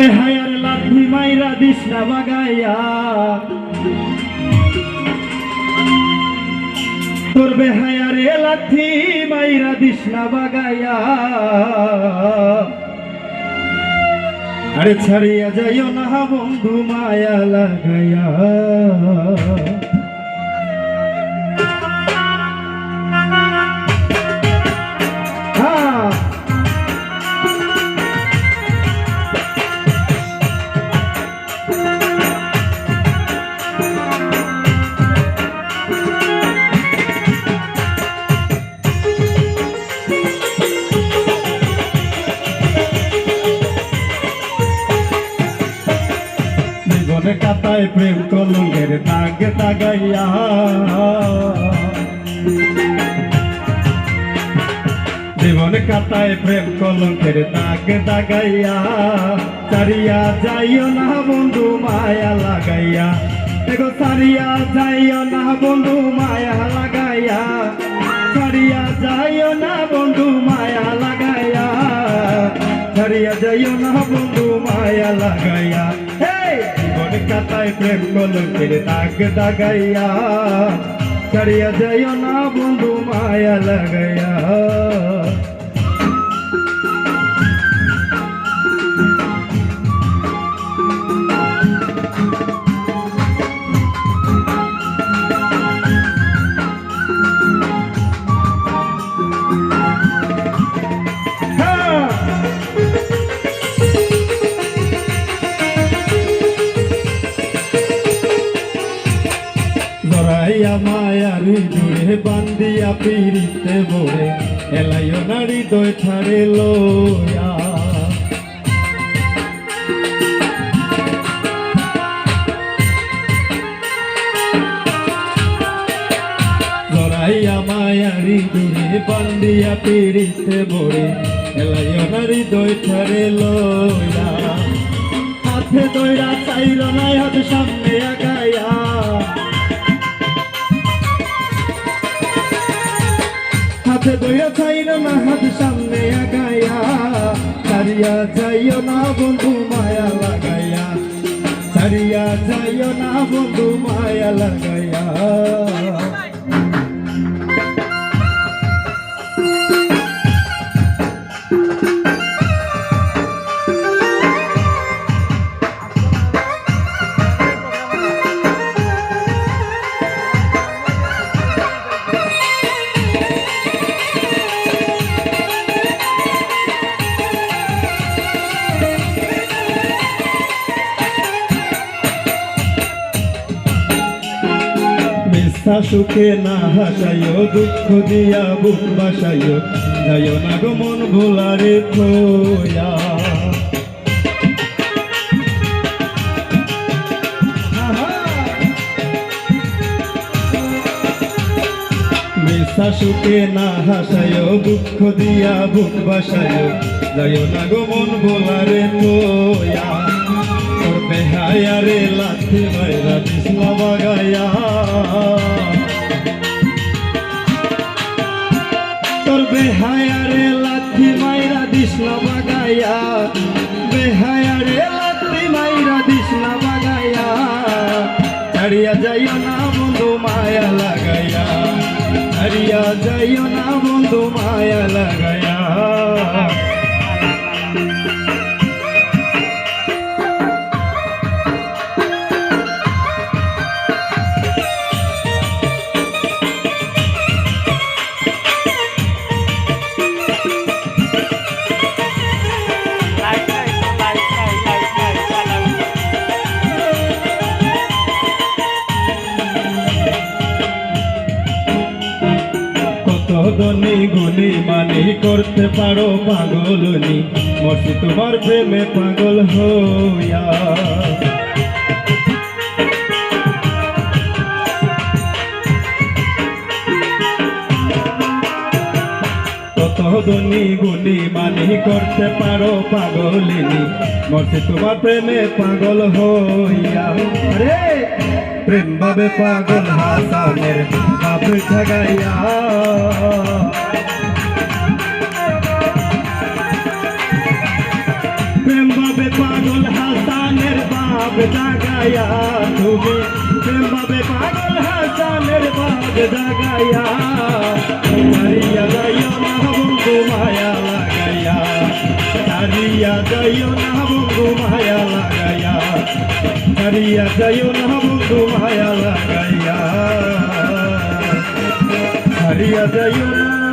বেহায়ার লাঠি মাইরা দিস না বাগাইয়া। তোর বেহায়ার লাঠি মাইরা দিস না বাগাইয়া। আরে ছাড়িয়া যাইও না বন্ধু, মায়া লাগাইয়া। জীবনে কাতায় প্রেম কলঙ্কের দাগে দাগাইয়া জীবনে কাতায় প্রেম কলঙ্কের দাগে দাগাইয়া চারিয়া যাইও না বন্ধু, মায়া লাগাইয়া। দেখো চারিয়া যাইও না বন্ধু, মায়া লাগাইয়া। চারিয়া যাইও না বন্ধু, মায়া লাগাইয়া। ছাড়িয়া যাইও না বন্ধু, মায়া লাগাইয়া। হেই জীবন কাতায় প্রেম কলকের দাগ দাগাইয়া ছাড়িয়া যাইও না বন্ধু মায়া লাগাইয়া মায়ারি জুড়ে বান্দিয়া পিরিতে বড়ে এলাইও নারী দই ছাড়ে লোয়া জরাইয়া মায়ারি জুড়ে বান্দিয়া পিরিতে বড়ে এলাইও নারী দই ছাড়ে লোয়া হাতে দইরা চাইল নাই হাত সামনে হাতে দইয়া চাইল না হাত সামনে আগাইয়া ছাড়িয়া যাইও না বন্ধু, মায়া লাগাইয়া ছাড়িয়া যাইও না বন্ধু, মায়া লাগাইয়া সুখে না হাসাইও, দুঃখ দিয়া বুক বাসাইও। যাইও না গো ভোলারে খোয়া সুখে না হাসাইও, দুঃখ দিয়া বুক বাসাইও। যাইও না গো মন ভোলারে খোয়া তোর বেহায়ারে লাথি মাইরা দিসলা বাগাইয়া। তোর বেহায়ারে লাথি মাইরা দিসলা বাগাইয়া। বেহায়ারে লাথি মাইরা দিসলা বাগাইয়া। ছাড়িয়া যাইও না বন্ধু মায়া লাগাইয়া। ছাড়িয়া যাইও না বন্ধু মায়া লাগাইয়া। ধনী গুণী মানি করতে পারো পাগলনি মরছি তোমার প্রেমে পাগল হইয়া। ধনী গুণী মানি করতে পারো পাগলিনি মরছি তোমার প্রেমে পাগল হইয়া। রে প্রেম ভাবে পাগল হাসানের বাপ ঠগাইয়া প্রেম ভাবে পাগল পাগল হাসানের বাপ জাগায়া তুমি প্রেম ভাবে পাগল হাসানের বাপ জাগায়া হারিয়া যাইও না বন্ধু মায়া লাগাইয়া হারিয়া যাইও না বন্ধু মায়া লাগাইয়া হারিয়া যাইও না বন্ধু মায়া লাগাইয়া। হারিয়া যাইও না।